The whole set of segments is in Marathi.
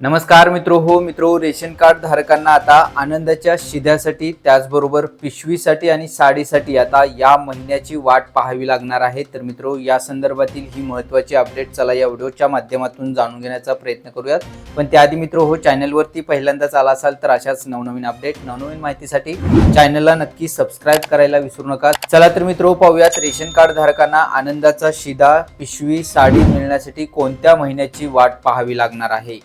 नमस्कार मित्रो हो मित्रो रेशन कार्ड धारकांना आता आनंदाच्या शिध्यासाठी त्याचबरोबर पिशवीसाठी आणि साडीसाठी आता या महिन्याची वाट पाहावी लागणार आहे. तर मित्रो या संदर्भातील ही महत्त्वाची अपडेट चला या व्हिडिओच्या माध्यमातून जाणून घेण्याचा प्रयत्न करूयात. पण त्याआधी मित्रो हो चॅनलवरती पहिल्यांदाच आला असाल तर अशाच नवनवीन अपडेट नवनवीन माहितीसाठी चॅनलला नक्की सबस्क्राईब करायला विसरू नका. चला तर मित्रो पाहूयात रेशन कार्ड धारकांना आनंदाचा शिधा पिशवी साडी मिळण्यासाठी कोणत्या महिन्याची वाट पाहावी लागणार आहे?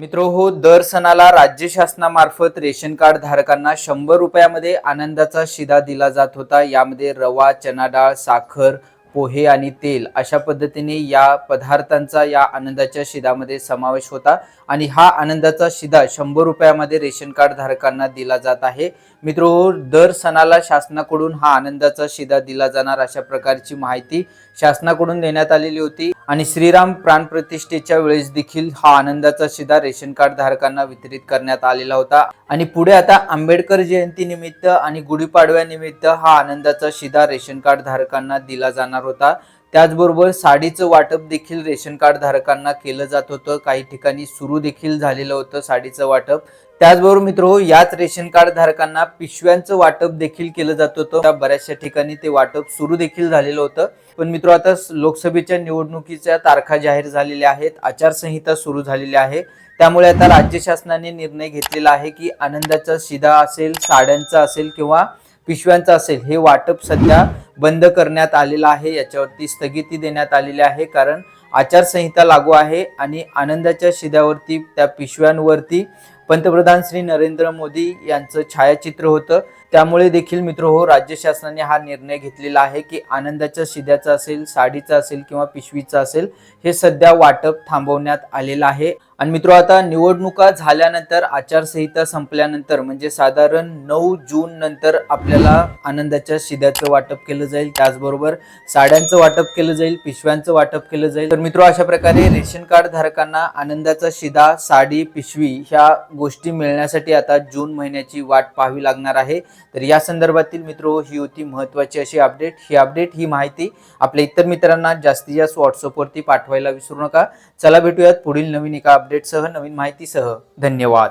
मित्र हो दर सणाला राज्य शासनामार्फत रेशन कार्ड धारकांना शंभर रुपयामध्ये आनंदाचा शिदा दिला जात होता. यामध्ये रवा चना डाळ साखर पोहे आणि तेल अशा पद्धतीने या पदार्थांचा या आनंदाच्या शिदामध्ये समावेश होता आणि हा आनंदाचा शिदा शंभर रुपयामध्ये रेशन कार्ड धारकांना दिला जात आहे. मित्र हो, दर सणाला शासनाकडून हा आनंदाचा शिदा दिला जाणार अशा प्रकारची माहिती शासनाकडून देण्यात आलेली होती. आणि श्रीराम प्राण प्रतिष्ठेच्या वेळेस देखील हा आनंदाचा शिदा रेशन कार्ड धारकांना वितरित करण्यात आलेला होता. आणि पुढे आता आंबेडकर जयंती निमित्त आणि गुढीपाडव्यानिमित्त हा आनंदाचा शिदा रेशन कार्ड धारकांना दिला जाणार होता. त्याचबरोबर साडीचं वाटप देखील रेशन कार्ड धारकांना केलं जात होतं. काही ठिकाणी सुरू देखील झालेलं होतं साडीचं वाटप. त्याचबरोबर मित्र याच रेशन कार्ड धारकांना पिशव्यांचं वाटप देखील केलं जात होतं. त्या बऱ्याचशा ठिकाणी ते वाटप सुरू देखील झालेलं होतं. पण मित्र आता लोकसभेच्या निवडणुकीच्या तारखा जाहीर झालेल्या आहेत. आचारसंहिता सुरू झालेली आहे. त्यामुळे आता राज्य शासनाने निर्णय घेतलेला आहे की आनंदाचा शिदा असेल साड्यांचा असेल किंवा पिशव्यांचा असेल हे वाटप सध्या बंद करण्यात आलेलं आहे. याच्यावरती स्थगिती देण्यात आलेली आहे कारण आचारसंहिता लागू आहे आणि आनंदाच्या शिद्यावरती त्या पिशव्यांवरती पंतप्रधान श्री नरेंद्र मोदी यांचं छायाचित्र होतं. त्यामुळे देखील मित्र हो राज्य शासनाने हा निर्णय घेतलेला आहे की आनंदाच्या शिद्याचा असेल साडीचा असेल किंवा पिशवीचा असेल हे सध्या वाटप थांबवण्यात आलेलं आहे. आणि मित्र आता निवडणुका झाल्यानंतर आचारसंहिता संपल्यानंतर म्हणजे साधारण नऊ जून नंतर आपल्याला आनंदाच्या शिद्याचं वाटप केलं जाईल. त्याचबरोबर साड्यांचं वाटप केलं जाईल पिशव्यांचं वाटप केलं जाईल. तर मित्र अशा प्रकारे रेशन कार्ड धारकांना आनंदाचा शिदा साडी पिशवी ह्या गोष्टी मिळण्यासाठी आता जून महिन्याची वाट पाहावी लागणार आहे. तर या संदर्भातील मित्र ही होती महत्वाची अशी अपडेट. ही अपडेट ही माहिती आपल्या इतर मित्रांना जास्तीत जास्त व्हॉट्सअपवरती पाठवायला विसरू नका. चला भेटूयात पुढील नवीन एका अपडेटसह नवीन माहितीसह धन्यवाद.